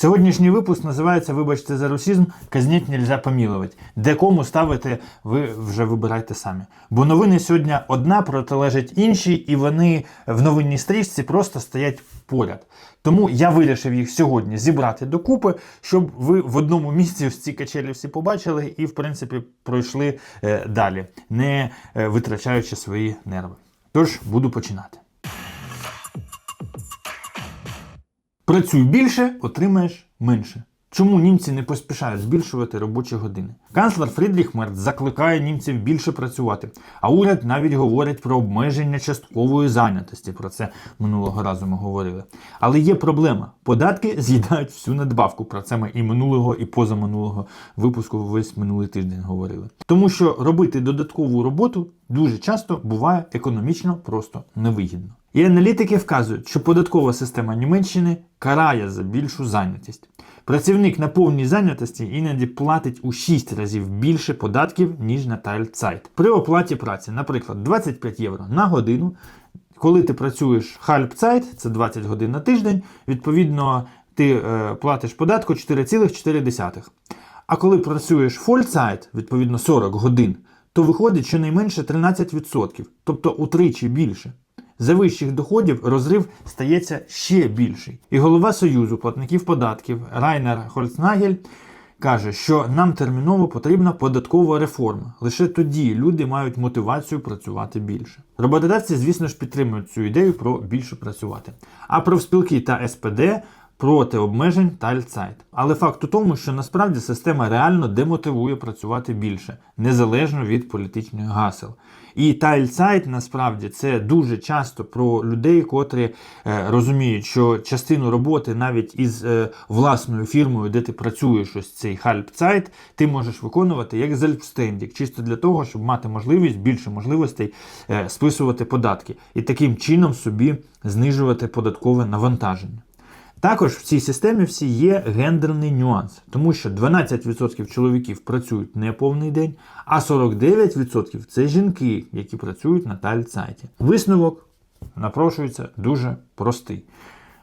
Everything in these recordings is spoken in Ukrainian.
Сьогоднішній випуск називається, вибачте за русізм, казніть нельзя помілувати. Де кому ставити, ви вже вибирайте самі. Бо новини сьогодні одна протилежать іншій, і вони в новинній стрічці просто стоять поряд. Тому я вирішив їх сьогодні зібрати докупи, щоб ви в одному місці ці качелі всі побачили і, в принципі, пройшли е, далі, не е, витрачаючи свої нерви. Тож буду починати. Працюй більше, отримаєш менше. Чому німці не поспішають збільшувати робочі години? Канцлер Фрідріх Мерц закликає німців більше працювати, а уряд навіть говорить про обмеження часткової зайнятості. Про це минулого разу ми говорили. Але є проблема: податки з'їдають всю надбавку. Про це ми і минулого, і позаминулого випуску весь минулий тиждень говорили. Тому що робити додаткову роботу дуже часто буває економічно просто невигідно. І аналітики вказують, що податкова система Німеччини карає за більшу зайнятість. Працівник на повній зайнятості іноді платить у 6 разів більше податків, ніж на Teilzeit. При оплаті праці, наприклад, 25 євро на годину. Коли ти працюєш Halbzeit, це 20 годин на тиждень, відповідно, ти е, платиш податку 4,4. А коли працюєш Vollzeit, відповідно 40 годин, то виходить щонайменше 13%, тобто утричі більше. За вищих доходів розрив стається ще більший. І голова Союзу платників податків Райнер Хольцнагель каже, що нам терміново потрібна податкова реформа. Лише тоді люди мають мотивацію працювати більше. Роботодавці, звісно ж, підтримують цю ідею про більше працювати. А профспілки та СПД проти обмежень Teilzeit. Але факт у тому, що насправді система реально демотивує працювати більше, незалежно від політичних гасел. І Teilzeit насправді це дуже часто про людей, котрі е, розуміють, що частину роботи навіть із е, власною фірмою, де ти працюєш ось цей Halbzeit, ти можеш виконувати як Selbstständig, чисто для того, щоб мати можливість більше можливостей е, списувати податки і таким чином собі знижувати податкове навантаження. Також в цій системі всі є гендерний нюанс, тому що 12% чоловіків працюють не повний день, а 49% це жінки, які працюють на тальцайті. Висновок напрошується дуже простий.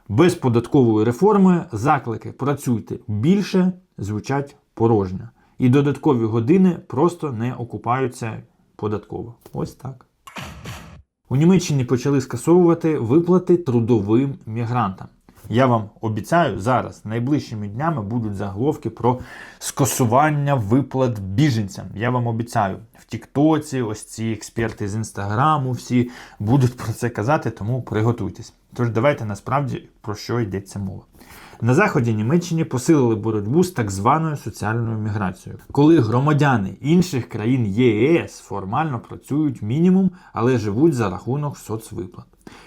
Без податкової реформи заклики працюйте більше звучать порожньо. І додаткові години просто не окупаються податково. Ось так. У Німеччині почали скасовувати виплати трудовим мігрантам. Я вам обіцяю, зараз найближчими днями будуть заголовки про скасування виплат біженцям. Я вам обіцяю, в Тіктоці, ось ці експерти з інстаграму, всі будуть про це казати, тому приготуйтесь. Тож давайте насправді про що йдеться мова. На заході Німеччині посилили боротьбу з так званою соціальною міграцією, коли громадяни інших країн ЄС формально працюють мінімум, але живуть за рахунок соцвиплат.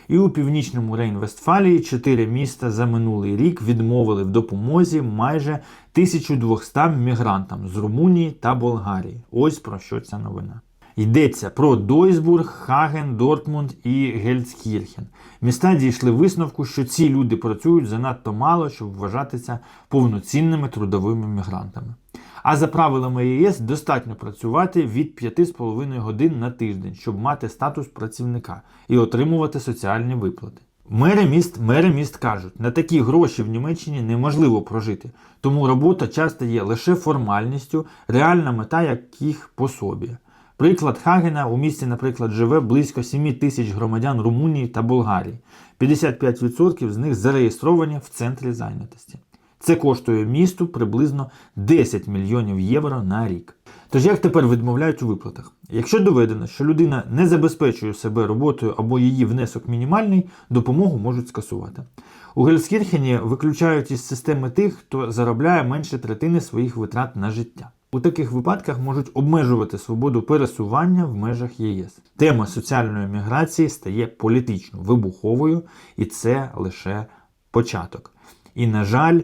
І у північному Рейн-Вестфалії чотири міста за минулий рік відмовили в допомозі майже 1200 мігрантам з Румунії та Болгарії. Ось про що ця новина. Йдеться про Дойсбург, Хаген, Дортмунд і Гельцкірхен. Міста дійшли висновку, що ці люди працюють занадто мало, щоб вважатися повноцінними трудовими мігрантами. А за правилами ЄС достатньо працювати від 5,5 годин на тиждень, щоб мати статус працівника і отримувати соціальні виплати. Мери міст, мери міст кажуть, на такі гроші в Німеччині неможливо прожити, тому робота часто є лише формальністю, реальна мета яких пособія. Приклад Хагена у місті, наприклад, живе близько 7 тисяч громадян Румунії та Болгарії. 55% з них зареєстровані в центрі зайнятості. Це коштує місту приблизно 10 мільйонів євро на рік. Тож як тепер відмовляють у виплатах? Якщо доведено, що людина не забезпечує себе роботою або її внесок мінімальний, допомогу можуть скасувати. У Гельскірхені виключають із системи тих, хто заробляє менше третини своїх витрат на життя. У таких випадках можуть обмежувати свободу пересування в межах ЄС. Тема соціальної міграції стає політично вибуховою, і це лише початок. І, на жаль,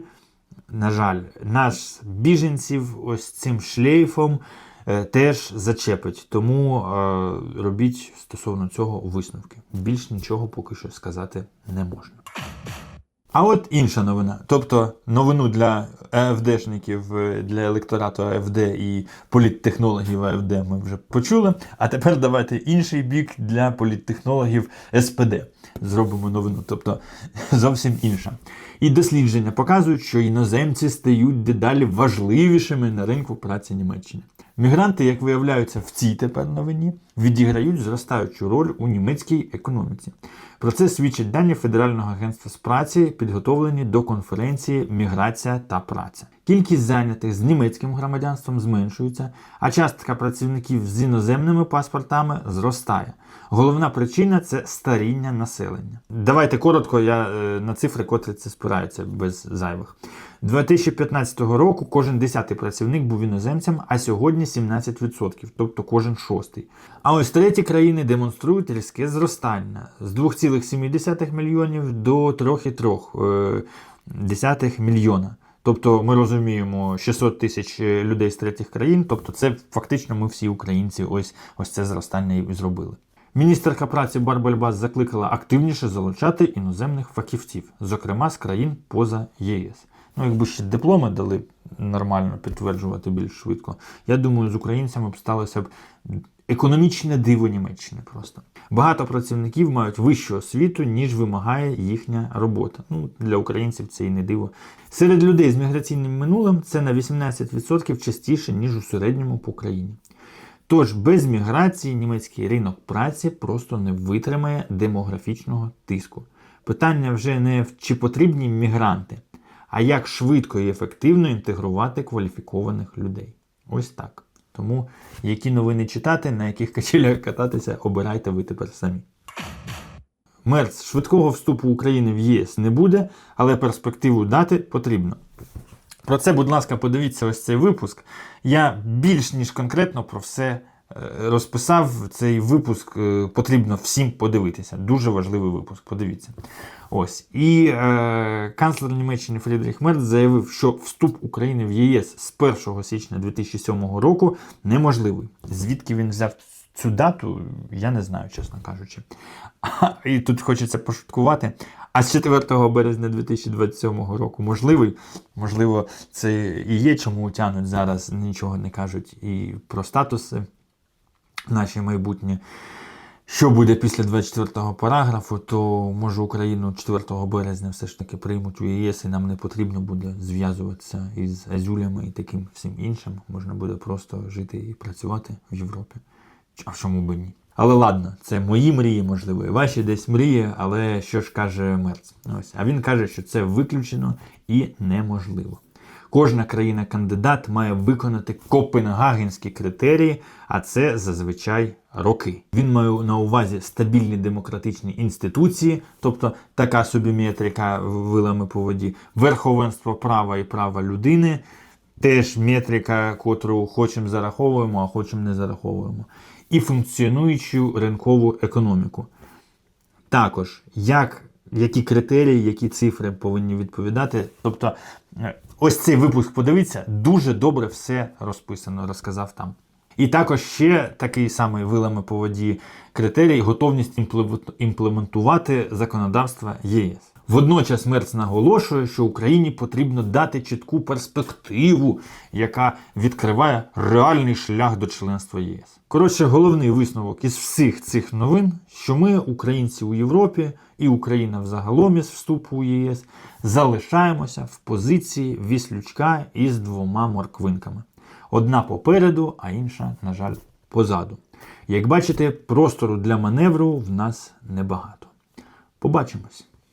на жаль, нас біженців ось цим шлейфом е, теж зачепить. Тому е, робіть стосовно цього висновки. Більш нічого поки що сказати не можна. А от інша новина. Тобто новину для АФДшників, е, для електорату АФД і політтехнологів АФД ми вже почули. А тепер давайте інший бік для політтехнологів СПД. зробимо новину, тобто зовсім інша. І дослідження показують, що іноземці стають дедалі важливішими на ринку праці Німеччини. Мігранти, як виявляється, в цій тепер новині відіграють зростаючу роль у німецькій економіці. Про це свідчать дані Федерального агентства з праці, підготовлені до конференції Міграція та праця. Кількість зайнятих з німецьким громадянством зменшується, а частка працівників з іноземними паспортами зростає. Головна причина це старіння населення. Давайте коротко, я е, на цифри, котрі це спираються без зайвих. 2015 року кожен десятий працівник був іноземцем, а сьогодні 17%, тобто кожен шостий. А ось треті країни демонструють різке зростання з 2,7 мільйонів до 3,3 мільйона. Тобто ми розуміємо 600 тисяч людей з третіх країн, тобто це фактично ми всі українці ось, ось це зростання і зробили. Міністерка праці Барбальбас закликала активніше залучати іноземних фахівців, зокрема з країн поза ЄС. Ну, якби ще дипломи дали нормально підтверджувати більш швидко, я думаю, з українцями б сталося б економічне диво Німеччини просто. Багато працівників мають вищу освіту, ніж вимагає їхня робота. Ну, для українців це і не диво. Серед людей з міграційним минулим це на 18% частіше, ніж у середньому по країні. Тож без міграції німецький ринок праці просто не витримає демографічного тиску. Питання вже не в чи потрібні мігранти, а як швидко і ефективно інтегрувати кваліфікованих людей. Ось так. Тому які новини читати, на яких качелях кататися, обирайте ви тепер самі. Мерц швидкого вступу України в ЄС не буде, але перспективу дати потрібно. Про це, будь ласка, подивіться ось цей випуск. Я більш ніж конкретно про все розписав. Цей випуск е, потрібно всім подивитися. Дуже важливий випуск. Подивіться. Ось. І е, канцлер Німеччини Фрідріх Мерц заявив, що вступ України в ЄС з 1 січня 2007 року неможливий. Звідки він взяв цю дату, я не знаю, чесно кажучи. І тут хочеться пошуткувати. А з 4 березня 2027 року можливий. Можливо, це і є, чому тянуть зараз, нічого не кажуть і про статуси наші майбутні. Що буде після 24-го параграфу, то може Україну 4 березня все ж таки приймуть у ЄС, і нам не потрібно буде зв'язуватися із азюлями і таким всім іншим. Можна буде просто жити і працювати в Європі. А в чому би ні? Але ладно, це мої мрії, можливо, і ваші десь мрії, але що ж каже Мерц? Ось. А він каже, що це виключено і неможливо. Кожна країна-кандидат має виконати копенгагенські критерії, а це зазвичай роки. Він має на увазі стабільні демократичні інституції, тобто така собі метрика вилами по воді, верховенство права і права людини, теж метрика, котру хочемо зараховуємо, а хочемо не зараховуємо, і функціонуючу ринкову економіку. Також як які критерії, які цифри повинні відповідати. Тобто, е, ось цей випуск, подивіться, дуже добре все розписано, розказав там. І також ще такий самий вилами по воді критерій готовність імплементувати законодавство ЄС. Водночас Мерц наголошує, що Україні потрібно дати чітку перспективу, яка відкриває реальний шлях до членства ЄС. Коротше, головний висновок із всіх цих новин, що ми, українці у Європі і Україна взагалом із вступу у ЄС, залишаємося в позиції віслючка із двома морквинками. Одна попереду, а інша, на жаль, позаду. Як бачите, простору для маневру в нас небагато. Побачимось!